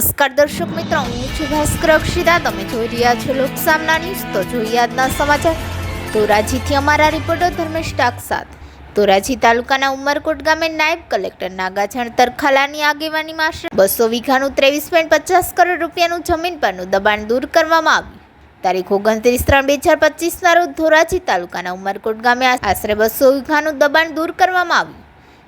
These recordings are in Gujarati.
નમસ્કાર દર્શક મિત્રો, હું છું ભાસ્કર અક્ષિતા. તમે જોઈ રહ્યા છો લોકસામના ન્યૂઝ. તો જોઈએ આજના સમાચાર. ધોરાજીથી અમારા રિપોર્ટર ધર્મેશ ટાક સાથ. ધોરાજી તાલુકાના ઉમરકોટ ગામે નાયબ કલેક્ટર નાગાજણ તરખાલાની આગેવાનીમાં આશરે બસો વીઘાનું ત્રેવીસ પોઈન્ટ પચાસ કરોડ રૂપિયાનું જમીન પરનું દબાણ દૂર કરવામાં આવ્યું. તારીખ ઓગણત્રીસ ત્રણ બે હજાર પચીસના રોજ ધોરાજી તાલુકાના ઉમરકોટ ગામે આશરે બસો વીઘાનું દબાણ દૂર કરવામાં આવ્યું.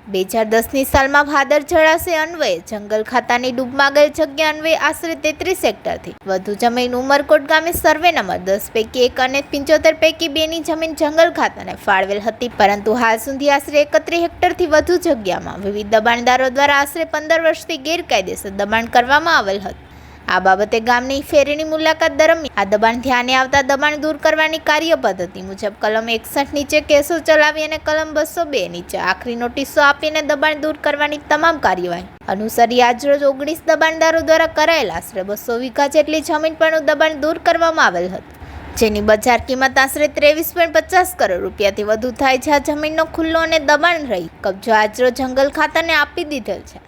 બે હજાર દસની સાલમાં ભાદર જળાશય અન્વયે જંગલ ખાતાની ડૂબમાં ગયેલ જગ્યા અન્વયે આશરે તેત્રીસ હેક્ટરથી વધુ જમીન ઉમરકોટ ગામે સર્વે નંબર દસ પૈકી એક અને પંચોતેર પૈકી બેની જમીન જંગલ ખાતાને ફાળવેલ હતી, પરંતુ હાલ સુધી આશરે એકત્રીસ હેક્ટરથી વધુ જગ્યામાં વિવિધ દબાણદારો દ્વારા આશરે પંદર વર્ષથી ગેરકાયદેસર દબાણ કરવામાં આવેલ હતું. આ બાબતે ગામની ફેરીની મુલાકાત દરમિયાન આ દબાણ ધ્યાને આવતા દબાણ દૂર કરવાની કાર્ય પદ્ધતિ મુજબ કલમ એકસઠ નીચે કેસો ચલાવી અને કલમ બસો બે નીચે આખરી નોટિસો આપીને દબાણ દૂર કરવાની તમામ કાર્યવાહી. અનુસરી આજરોજ ઓગણીસ દબાણદારો દ્વારા કરાયેલ આશરે બસો વીઘા જેટલી જમીન પરનું દબાણ દૂર કરવામાં આવેલ હતું. જેની બજાર કિંમત આશરે ત્રેવીસ પોઈન્ટ પચાસ કરોડ રૂપિયાથી વધુ થાય આ જમીનનો ખુલ્લો અને દબાણ રહી કબજો આજરો જંગલ ખાતાને આપી દીધેલ છે.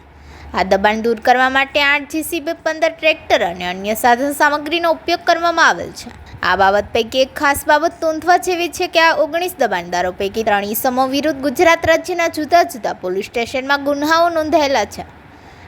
આ દબાણ દૂર કરવા માટે આઠ જીસીબી, પંદર ટ્રેક્ટર અને અન્ય સાધન સામગ્રીનો ઉપયોગ કરવામાં આવેલ છે. આ બાબત પૈકી એક ખાસ બાબત નોંધવા જેવી છે કે આ ઓગણીસ દબાણદારો પૈકી ત્રણ ઇસમો વિરુદ્ધ ગુજરાત રાજ્યના જુદા જુદા પોલીસ સ્ટેશનમાં ગુન્હાઓ નોંધાયેલા છે.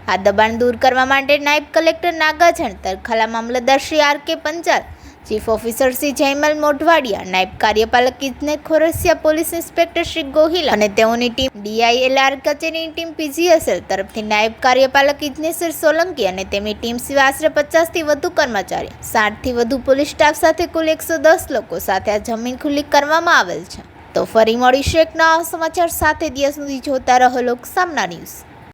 આ દબાણ દૂર કરવા માટે નાયબ કલેક્ટર નાગાજણ તરખાલા મામલતદાર Shri R K Panchal chief officer Shri Jaymal Modhwadia નાયબ કાર્યપાલક ઇજનેર ખોરસિયા પોલીસ ઇન્સ્પેક્ટર શ્રી ગોહિલ અને તેઓની ટીમ ડીઆઈએલઆર કચેરીની ટીમ પીજીએસએલ તરફથી નાયબ કાર્યપાલક ઇજનેર સોલંકી અને તેમની ટીમ સિવાય આશરે પચાસથી વધુ કર્મચારી, સાઠથી વધુ પોલીસ સ્ટાફ સાથે કુલ એકસો દસ લોકો સાથે આ જમીન ખુલ્લી કરવામાં આવેલ છે. તો ફરી મળીશું એક નવા સમાચાર સાથે. દિવસ સુધી જોતા રહો લોક સામના ન્યૂઝ.